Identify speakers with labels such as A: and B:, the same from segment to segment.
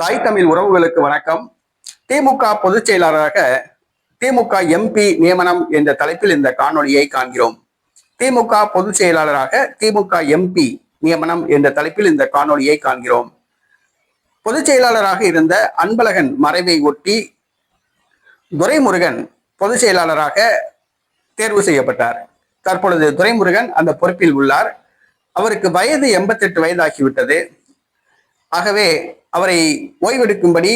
A: தாய் தமிழ் உறவுகளுக்கு வணக்கம். திமுக பொதுச் செயலாளராக திமுக எம்பி நியமனம் என்ற தலைப்பில் இந்த காணொளியை காண்கிறோம். திமுக பொதுச் செயலாளராக திமுக எம்பி நியமனம் என்ற தலைப்பில் இந்த காணொலியை காண்கிறோம். பொதுச் செயலாளராக இருந்த அன்பழகன் மறைவை ஒட்டி துரைமுருகன் பொதுச் செயலாளராக தேர்வு செய்யப்பட்டார். தற்பொழுது துரைமுருகன் அந்த பொறுப்பில் உள்ளார். அவருக்கு வயது எண்பத்தெட்டு வயதாகிவிட்டது. ஆகவே அவரை ஓய்வெடுக்கும்படி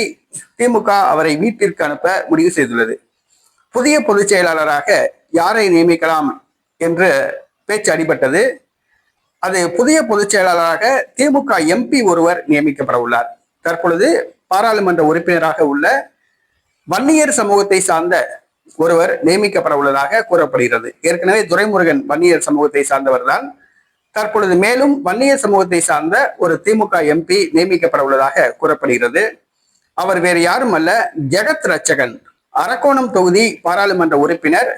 A: திமுக அவரை வீட்டிற்கு அனுப்ப முடிவு செய்துள்ளது. புதிய பொதுச் செயலாளராக யாரை நியமிக்கலாம் என்று பேச்சு அடிபட்டது. அது புதிய பொதுச் செயலாளராக திமுக எம்பி ஒருவர் நியமிக்கப்பட உள்ளார். தற்பொழுது பாராளுமன்ற உறுப்பினராக உள்ள வன்னியர் சமூகத்தை சார்ந்த ஒருவர் நியமிக்கப்பட உள்ளதாக கூறப்படுகிறது. ஏற்கனவே துரைமுருகன் வன்னியர் சமூகத்தை சார்ந்தவர் தான் தற்பொழுது மேலும் வன்னிய சமூகத்தை சார்ந்த ஒரு திமுக எம்பி நியமிக்கப்பட உள்ளதாக கூறப்படுகிறது. அவர் வேறு யாரும் அல்ல ஜெகத் ரட்சகன். அரக்கோணம் தொகுதி பாராளுமன்ற உறுப்பினர்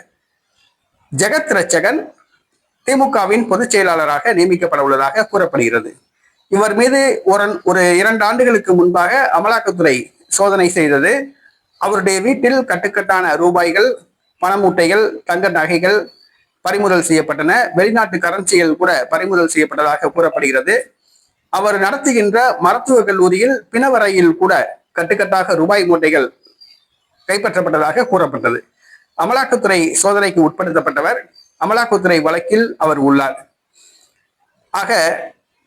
A: ஜெகத் ரட்சகன் திமுகவின் பொதுச் செயலாளராக நியமிக்கப்பட உள்ளதாக கூறப்படுகிறது. இவர் மீது ஒரு ஒரு இரண்டு ஆண்டுகளுக்கு முன்பாக அமலாக்கத்துறை சோதனை செய்தது. அவருடைய வீட்டில் கட்டுக்கட்டான ரூபாய்கள் பணமூட்டைகள் தங்க நகைகள் பறிமுதல் செய்யப்பட்டன. வெளிநாட்டு கரன்சிகள் கூட பறிமுதல் செய்யப்பட்டதாக கூறப்படுகிறது. அவர் நடத்துகின்ற மருத்துவக் கல்லூரியில் பிணவரையில் கூட கட்டுக்கட்டாக ரூபாய் மூட்டைகள் கைப்பற்றப்பட்டதாக கூறப்பட்டது. அமலாக்கத்துறை சோதனைக்கு உட்படுத்தப்பட்டவர் அமலாக்கத்துறை வழக்கில் அவர் உள்ளார். ஆக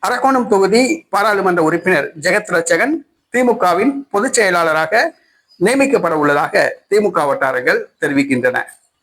A: அரக்கோணம் தொகுதி பாராளுமன்ற உறுப்பினர் ஜெகத் ரச்சகன் திமுகவின் பொதுச் செயலாளராக நியமிக்கப்பட உள்ளதாக திமுக வட்டாரங்கள் தெரிவிக்கின்றன.